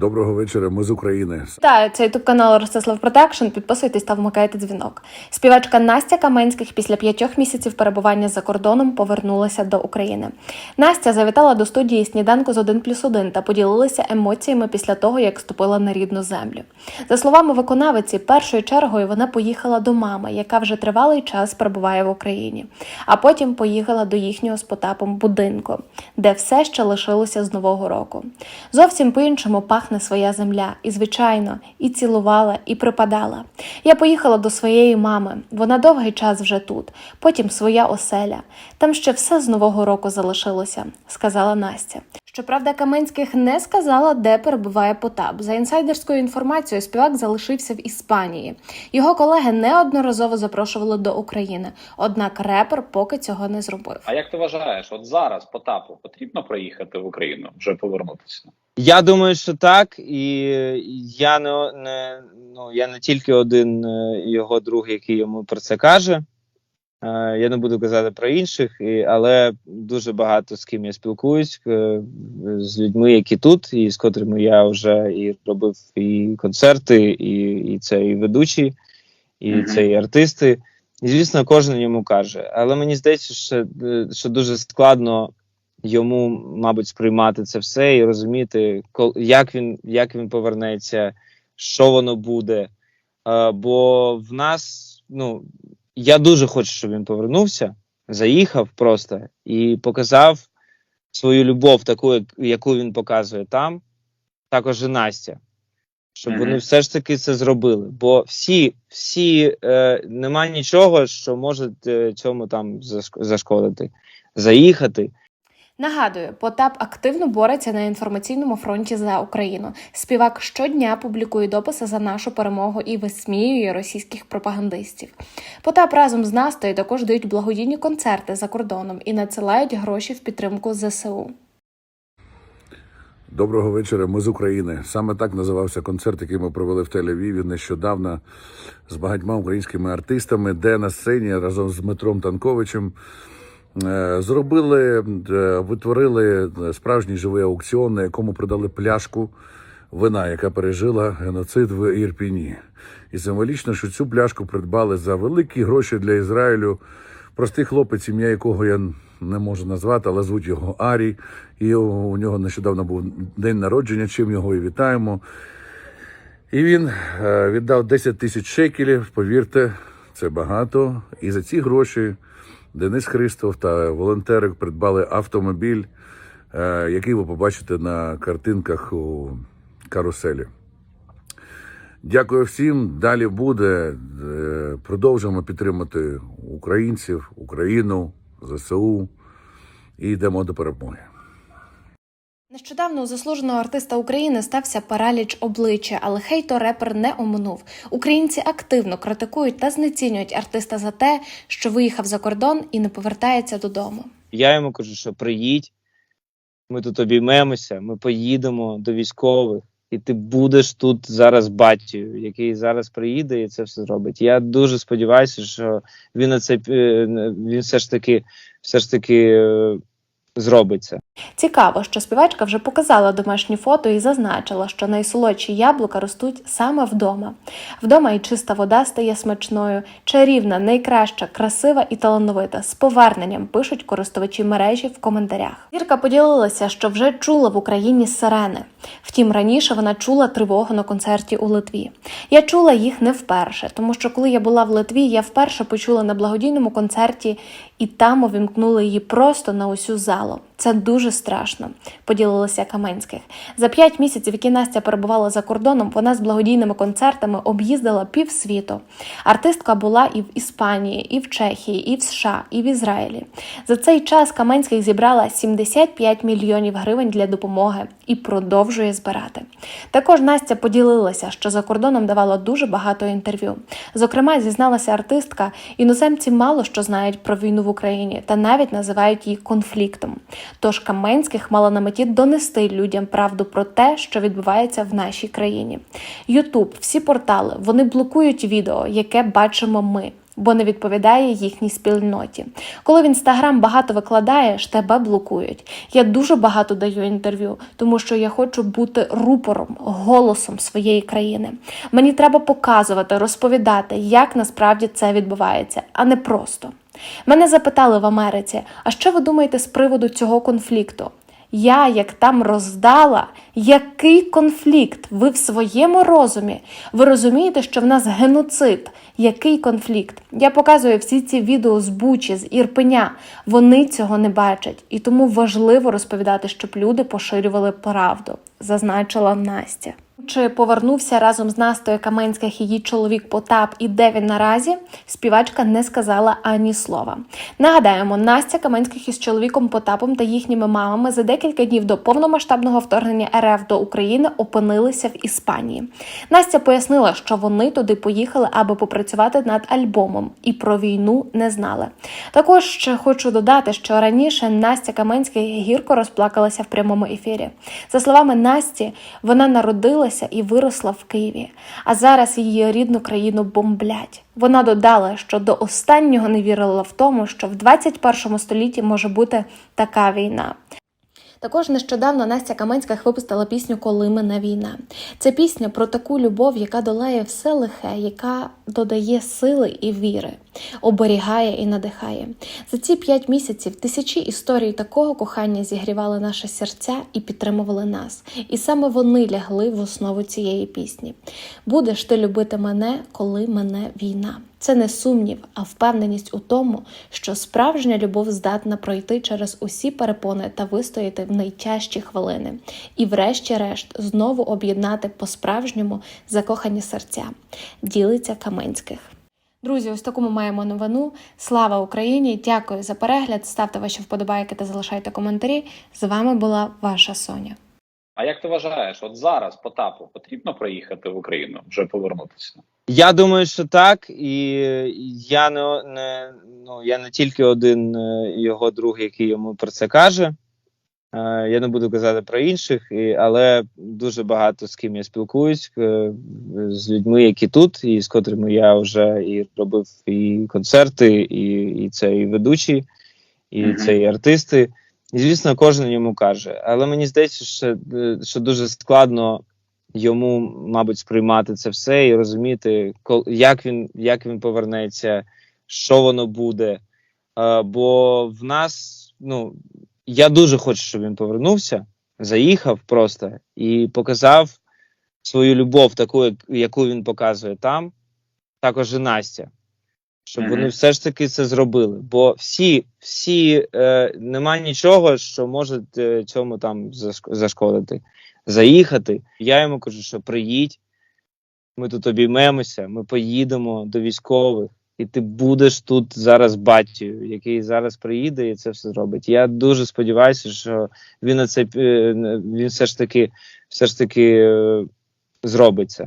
Доброго вечора, ми з України. Та це ютуб канал Ростислав Продакшн. Підписуйтесь та вмикайте дзвінок. Співачка Настя Каменських після п'ятьох місяців перебування за кордоном повернулася до України. Настя завітала до студії сніданку з 1 плюс 1 та поділилася емоціями після того, як ступила на рідну землю. За словами виконавиці, першою чергою вона поїхала до мами, яка вже тривалий час перебуває в Україні, а потім поїхала до їхнього з Потапом будинку, де все ще лишилося з нового року. Зовсім по-іншому пахне своя земля, і звичайно, і цілувала, і припадала. Я поїхала до своєї мами. Вона довгий час вже тут. Потім своя оселя. Там ще все з нового року залишилося, сказала Настя. Щоправда, Каменських не сказала, де перебуває Потап. За інсайдерською інформацією, співак залишився в Іспанії. Його колеги неодноразово запрошували до України. Однак репер поки цього не зробив. А як ти вважаєш, от зараз Потапу потрібно проїхати в Україну, вже повернутися? Я думаю, що так, і я не, не ну я не тільки один е, його друг, який йому про це каже. Е, Я не буду казати про інших, але дуже багато з ким я спілкуюсь е, з людьми, які тут, і з котрими я вже і робив і концерти, і, і це і ведучі, і Мгм. це і артисти. І звісно, кожен йому каже. Але мені здається, що, е, що дуже складно йому, мабуть, сприймати це все і розуміти, як він, як він повернеться, що воно буде. Бо в нас, ну, я дуже хочу, щоб він повернувся, заїхав просто і показав свою любов, таку, як- яку він показує там, також і Настя. Щоб Мгм. вони все ж таки це зробили. Бо всі, всі е, нема нічого, що може е, цьому там зашк- зашкодити. Заїхати, Нагадую, Потап активно бореться на інформаційному фронті за Україну. Співак щодня публікує дописи за нашу перемогу і висміює російських пропагандистів. Потап разом з Настою також дають благодійні концерти за кордоном і надсилають гроші в підтримку ЗСУ. Доброго вечора, ми з України. Саме так називався концерт, який ми провели в Тель-Авіві нещодавно з багатьма українськими артистами, де на сцені разом з Дмитром Танковичем зробили, е, витворили справжній живий аукціон, на якому продали пляшку вина, яка пережила геноцид в Ірпіні. І символічно, що цю пляшку придбали за великі гроші для Ізраїлю. Простий хлопець, ім'я якого я не можу назвати, але звуть його Арі. І у нього нещодавно був день народження, чим його і вітаємо. І він е, віддав 10 тисяч шекелів. Повірте, це багато. І за ці гроші Денис Христов та волонтери придбали автомобіль, е, який ви побачите на картинках у каруселі. Дякую всім. Далі буде. Продовжимо Продовжуємо підтримати українців, Україну, ЗСУ і йдемо до перемоги. Нещодавно у заслуженого артиста України стався параліч обличчя, але хейтор репер не оминув. Українці активно критикують та знецінюють артиста за те, що виїхав за кордон і не повертається додому. Я йому кажу, що приїдь, ми тут обіймемося, ми поїдемо до військових, і ти будеш тут зараз батькою, який зараз приїде і це все зробить. Я дуже сподіваюся, що він на це е, він все ж таки, все ж таки зробить це. Цікаво, що співачка вже показала домашні фото і зазначила, що найсолодші яблука ростуть саме вдома. Вдома і чиста вода стає смачною, чарівна, найкраща, красива і талановита. З поверненням пишуть користувачі мережі в коментарях. Зірка поділилася, що вже чула в Україні сирени. Втім, раніше вона чула тривогу на концерті у Литві. Я чула їх не вперше, тому що коли я була в Литві, я вперше почула на благодійному концерті, і там увімкнули її просто на усю залу. Це дуже страшно, поділилася Каменських. За п'ять місяців, які Настя перебувала за кордоном, вона з благодійними концертами об'їздила півсвіту. Артистка була і в Іспанії, і в Чехії, і в США, і в Ізраїлі. За цей час Каменських зібрала 75 мільйонів гривень для допомоги і продовжує збирати. Також Настя поділилася, що за кордоном давала дуже багато інтерв'ю. Зокрема, зізналася артистка, іноземці мало що знають про війну в Україні та навіть називають її конфліктом. Тож Каменських мала на меті донести людям правду про те, що відбувається в нашій країні. Ютуб, всі портали, вони блокують відео, яке бачимо ми. бо не відповідає їхній спільноті. Коли в інстаграм багато викладаєш, тебе блокують. Я дуже багато даю інтерв'ю, тому що я хочу бути рупором, голосом своєї країни. Мені треба показувати, розповідати, як насправді це відбувається, а не просто. Мене запитали в Америці: а що ви думаєте з приводу цього конфлікту? Я як там роздала, який конфлікт? Ви в своєму розумі? Ви розумієте, що в нас геноцид? Який конфлікт? Я показую всі ці відео з Бучі, з Ірпеня. Вони цього не бачать, і тому важливо розповідати, щоб люди поширювали правду, зазначила Настя. Чи повернувся разом з Настою Каменських її чоловік Потап і де він наразі? Співачка не сказала ані слова. Нагадаємо, Настя Каменських із чоловіком Потапом та їхніми мамами за декілька днів до повномасштабного вторгнення РФ до України опинилися в Іспанії. Настя пояснила, що вони туди поїхали, аби попрацювати над альбомом, і про війну не знали. Також ще хочу додати, що раніше Настя Каменська гірко розплакалася в прямому ефірі. За словами Насті, вона народилася і виросла в Києві, а зараз її рідну країну бомблять. Вона додала, що до останнього не вірила в тому, що в 21 столітті може бути така війна. Також нещодавно Настя Каменська випустила пісню Коли мене війна. Це пісня про таку любов, яка долає все лихе, яка додає сили і віри, оберігає і надихає. За ці п'ять місяців тисячі історій такого кохання зігрівали наші серця і підтримували нас. І саме вони лягли в основу цієї пісні. Будеш ти любити мене, коли мене війна. Це не сумнів, а впевненість у тому, що справжня любов здатна пройти через усі перепони та вистояти в найтяжчі хвилини, і, врешті-решт, знову об'єднати по-справжньому закохані серця. Ділиться Каменських. Друзі, ось таку ми маємо новину. Слава Україні! Дякую за перегляд. Ставте ваші вподобайки та залишайте коментарі. З вами була ваша Соня. А як ти вважаєш, от зараз Потапу потрібно приїхати в Україну, вже повернутися? Я думаю, що так, і я не, не ну я не тільки один е, його друг, який йому про це каже. Е, Я не буду казати про інших, але дуже багато з ким я спілкуюсь е, з людьми, які тут, і з котрими я вже і робив і концерти, і, і це і ведучі, і це і артисти. Звісно, кожен йому каже. Але мені здається, що, е, що дуже складно йому, мабуть, сприймати це все і розуміти, як він, як він повернеться, що воно буде. Е, бо в нас, ну, я дуже хочу, щоб він повернувся, заїхав просто і показав свою любов, таку, яку він показує там, також і Настя. Щоб Мгм. вони все ж таки це зробили. Бо всі, всі е, нема нічого, що може е, цьому там зашкодити. Заїхати. Я йому кажу, що приїдь, ми тут обіймемося, ми поїдемо до військових, і ти будеш тут зараз батькою, який зараз приїде і це все зробить. Я дуже сподіваюся, що він на це е, він все ж таки, все ж таки е, зробить це.